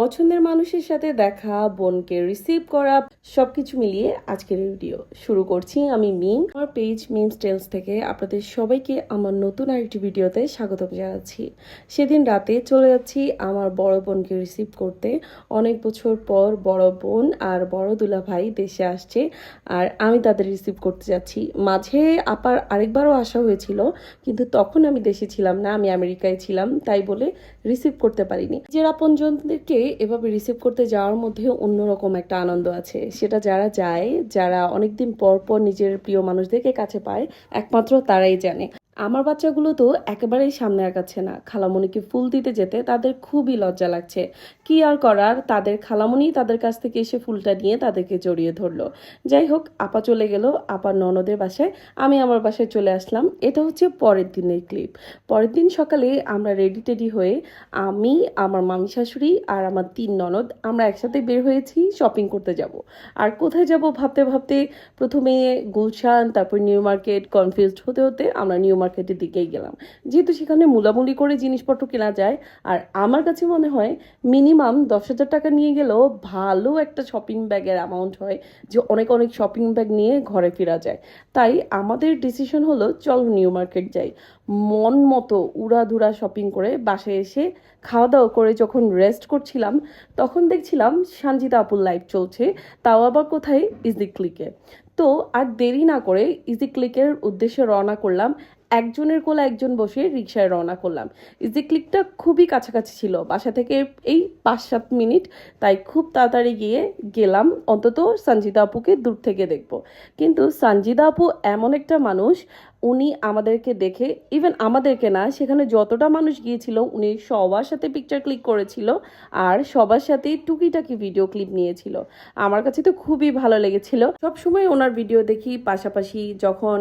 পছন্দের মানুষের সাথে দেখা, বোনকে রিসিভ করা, সবকিছু মিলিয়ে আজকের ভিডিও শুরু করছি আমি মিম। আমার পেজ মিম স্টেলস থেকে আপনাদের সবাইকে আমার নতুন আরেকটি ভিডিওতে স্বাগত জানাচ্ছি। সেদিন রাতে চলে যাচ্ছি আমার বড় বোনকে রিসিভ করতে। অনেক বছর পর বড় বোন আর বড় দুলা ভাই দেশে আসছে আর আমি তাদের রিসিভ করতে যাচ্ছি। মাঝে আপার আরেকবারও আসা হয়েছিল, কিন্তু তখন আমি দেশে ছিলাম না, আমি আমেরিকায় ছিলাম, তাই বলে রিসিভ করতে পারিনি। নিজের আপনজনদেরকে এভাবে রিসিভ করতে যাওয়ার মধ্যে অন্যরকম একটা আনন্দ আছে। সেটা যারা যায়, যারা অনেকদিন পর পর নিজের প্রিয় মানুষদেরকে কাছে পায়, একমাত্র তারাই জানে। আমার বাচ্চাগুলো তো একেবারেই সামনে আগাচ্ছে না। খালামণিকে ফুল দিতে যেতে তাদের খুবই লজ্জা লাগছে। কি আর করার? তাদের খালামণি তাদের কাছ থেকে এসে ফুলটা নিয়ে তাদেরকে জড়িয়ে ধরলো। যাই হোক, আপা চলে গেল। আপার ননদের বাসায়। আমি আমার বাসায় চলে আসলাম। এটা হচ্ছে পরের দিনের ক্লিপ। পরের দিন সকালে আমরা রেডি টেডি হয়ে আমি, আমার মামি শাশুড়ি আর আমার তিন ননদ আমরা একসাথে বের হয়েছি শপিং করতে যাব। আর কোথায় যাব ভাবতে ভাবতে প্রথমে গুলশান, তারপর নিউ মার্কেট কনফিউজড হতে হতে আমরা নিউ মার্কেটের দিকেই গেলাম। যেহেতু সেখানে মূলামূলি করে জিনিসপত্র কেনা যায়, আর আমার কাছে মনে হয় মিনিমাম দশ হাজার টাকা নিয়ে গেলেও ভালো একটা শপিং ব্যাগের অ্যামাউন্ট হয়, যে অনেক অনেক শপিং ব্যাগ নিয়ে ঘরে ফেরা যায়। তাই আমাদের ডিসিশন হলো, চল নিউ মার্কেট যাই। মন মতো উড়াধুরা শপিং করে বাসায় এসে খাওয়া দাওয়া করে যখন রেস্ট করছিলাম, তখন দেখছিলাম সঞ্জিতা আপুর লাইভ চলছে, তাও আবার কোথায়? ইজি ক্লিকে তো আর দেরি না করে ইজি ক্লিকের উদ্দেশ্যে রওনা করলাম। একজনের কোলে একজন বসে রিক্সায় রওনা করলাম। ইজি ক্লিকটা খুবই কাছাকাছি ছিল। বাসা থেকে এই পাঁচ সাত মিনিট, তাই খুব তাড়াতাড়ি গিয়ে গেলাম। অন্তত সঞ্জিতা আপুকে দূর থেকে দেখব। কিন্তু সঞ্জিতা আপু এমন একটা মানুষ উনি আমাদেরকে দেখে ইভেন আমাদেরকে না, সেখানে যতটা মানুষ গিয়েছিল, উনি সবার সাথে পিকচার ক্লিক করেছিল আর সবার সাথেই টুকিটাকি ভিডিও ক্লিপ নিয়েছিল। আমার কাছে তো খুবই ভালো লেগেছিল। সবসময় ওনার ভিডিও দেখি, পাশাপাশি যখন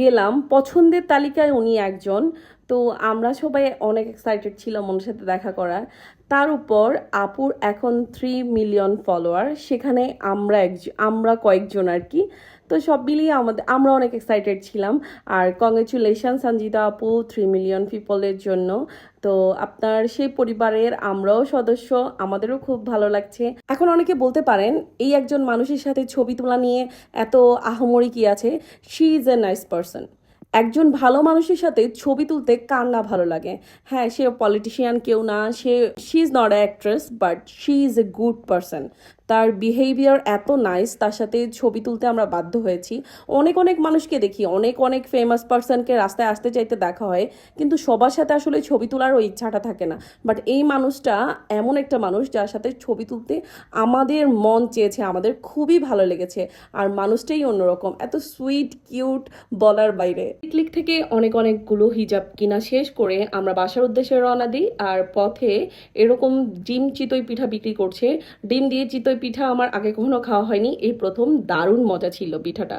গেলাম, পছন্দের তালিকায় উনি একজন। তো আমরা সবাই অনেক এক্সাইটেড ছিলাম ওনার সাথে দেখা করার। তার উপর আপুর এখন থ্রি মিলিয়ন ফলোয়ার সেখানে আমরা এক আমরা কয়েকজন আর কি তো সব মিলিয়ে আমাদের, আমরা অনেক এক্সাইটেড ছিলাম। আর কংগ্রেচুলেশন সঞ্জিতা আপু থ্রি মিলিয়ন পিপলের জন্য। তো আপনার সেই পরিবারের আমরাও সদস্য, আমাদেরও খুব ভালো লাগছে। এখন অনেকে বলতে পারেন, এই একজন মানুষের সাথে ছবি তোলা নিয়ে এত আহমরি কি আছে? She is a nice person একজন ভালো মানুষের সাথে ছবি তুলতে কার না ভালো লাগে? হ্যাঁ সে পলিটিশিয়ান কেউ না, সে she is not actress but she is a good person তার বিহেভিয়ার এত নাইস তার সাথে ছবি তুলতে আমরা বাধ্য হয়েছি। অনেক অনেক মানুষকে দেখি, অনেক অনেক ফেমাস পার্সনকে রাস্তায় আসতে চাইতে দেখা হয়, কিন্তু সবার সাথে আসলে ছবি তোলার ওই ইচ্ছাটা থাকে না। বাট এই মানুষটা এমন একটা মানুষ যার সাথে ছবি তুলতে আমাদের মন চেয়েছে, আমাদের খুবই ভালো লেগেছে, আর মানুষটাই অন্যরকম। এত সুইট কিউট বলার বাইরে। ক্লিক থেকে অনেক অনেকগুলো হিজাব কিনা শেষ করে আমরা বাসার উদ্দেশ্যে রওনা দিই, আর পথে এরকম ডিম চিতই পিঠা বিক্রি করছে। ডিম দিয়ে চিতই পিঠা আমার আগে কখনো খাওয়া হয়নি। এই প্রথম দারুণ মজা ছিল পিঠাটা।